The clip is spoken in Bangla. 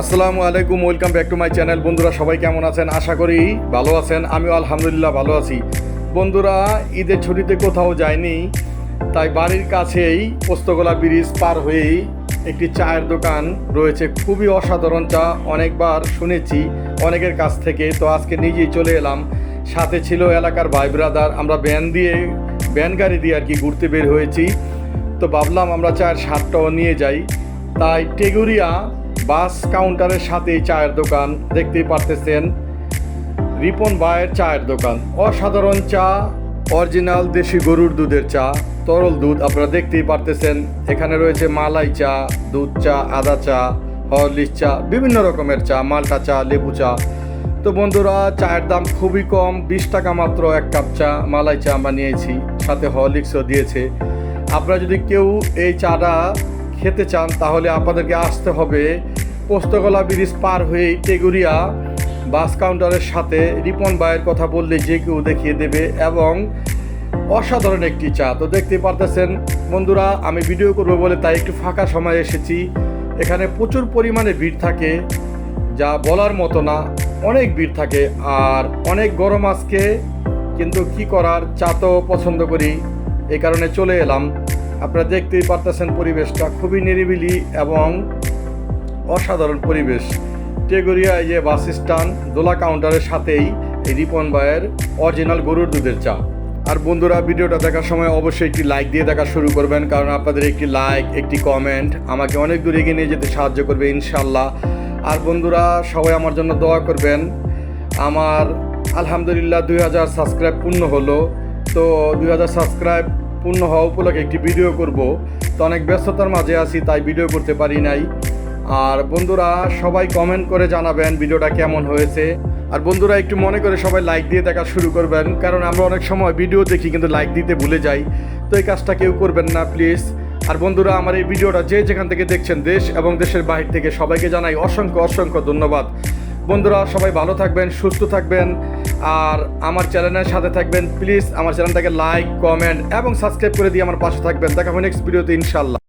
আসসালামু আলাইকুম welcome back to my channel বন্ধুরা, সবাই কেমন আছেন? আশা করি ভালো আছেন। আমিও আলহামদুলিল্লাহ ভালো আছি। বন্ধুরা, ঈদের ছুটিতে কোথাও যায়নি তাই বাড়ির কাছেই পোস্তগোলা ব্রিজ পার হয়েই একটি চায়ের দোকান রয়েছে। খুবই অসাধারণ চা, অনেকবার শুনেছি অনেকের কাছ থেকে। তো আজকে নিজেই চলে এলাম। সাথে ছিল এলাকার ভাই ব্রাদার আমরা ভ্যান দিয়ে ভ্যান গাড়ি দিয়ে আর কি ঘুরতে বের হয়েছি। তো ভাবলাম আমরা চায়ের স্বাদটাও নিয়ে যাই। তাই টেগুরিয়া বাস কাউন্টারের সাথেই চায়ের দোকান, দেখতেই পারতেছেন রিপন ভাইয়ের চায়ের দোকান। অসাধারণ চা, অরিজিনাল দেশি গরুর দুধের চা, তরল দুধ আপনারা দেখতেই পারতেছেন। এখানে রয়েছে মালাই চা, দুধ চা, আদা চা, হরলিক্স চা, বিভিন্ন রকমের চা, মালটা চা, লেবু চা। তো বন্ধুরা, চায়ের দাম খুবই কম, বিশ টাকা মাত্র এক কাপ চা, মালাই চা আমরা নিয়েছি, সাথে হরলিক্সও দিয়েছে। আপনারা যদি কেউ এই চাটা খেতে চান, তাহলে আপনাদেরকে আসতে হবে পোস্তগোলা ব্রিজ পার হয়ে টেগুরিয়া বাস কাউন্টারের সাথে রিপন ভাইয়ের কথা বললে যে কেউ দেখিয়ে দেবে এবং অসাধারণ একটি চা। তো দেখতে পারতেছেন, বন্ধুরা, আমি ভিডিও করব বলে তাই একটু ফাঁকা সময় এসেছি। এখানে প্রচুর পরিমাণে ভিড় থাকে, যা বলার মতো না, অনেক ভিড় থাকে আর অনেক গরম আজকে, কিন্তু কি করার, চা তো পছন্দ করি। এই কারণে চলে এলাম। আপনারা দেখতেই পারতেছেন পরিবেশটা খুবই নিরিবিলি এবং অসাধারণ পরিবেশ। টেগরিয়া এই যে বাস স্ট্যান্ড দোলা কাউন্টারের সাথেই এই রিপন ভাইয়ের অরিজিনাল গরুর দুধের চা। আর বন্ধুরা, ভিডিওটা দেখার সময় অবশ্যই একটি লাইক দিয়ে দেখা শুরু করবেন, কারণ আপনাদের একটি লাইক একটি কমেন্ট আমাকে অনেক দূর এগিয়ে নিয়ে যেতে সাহায্য করবে ইনশাল্লাহ আর বন্ধুরা, সবাই আমার জন্য দোয়া করবেন। আমার আলহামদুলিল্লাহ দুই হাজার সাবস্ক্রাইব পূর্ণ হলো। তো দুই হাজার সাবস্ক্রাইব পূর্ণ হওয়া উপলক্ষে একটি ভিডিও করব। তো অনেক ব্যস্ততার মাঝে আছি, তাই ভিডিও করতে পারি নাই। আর বন্ধুরা, সবাই কমেন্ট করে জানাবেন ভিডিওটা কেমন হয়েছে। আর বন্ধুরা, একটু মনে করে সবাই লাইক দিয়ে দেখা শুরু করবেন, কারণ আমরা অনেক সময় ভিডিও দেখি কিন্তু লাইক দিতে ভুলে যাই। তো এই কাজটা কেউ করবেন না প্লিজ আর বন্ধুরা, আমার এই ভিডিওটা যে যেখান থেকে দেখছেন, দেশ এবং দেশের বাহির থেকে সবাইকে জানাই অসংখ্য অসংখ্য ধন্যবাদ। বন্ধুরা, সবাই ভালো থাকবেন, সুস্থ থাকবেন। আর আমার চ্যানেলের সাথে থাকবেন প্লিজ আমার চ্যানেলটাকে লাইক কমেন্ট এবং সাবস্ক্রাইব করে দিয়ে আমার পাশে থাকবেন। দেখা হবে নেক্সট ভিডিওতে ইনশাল্লাহ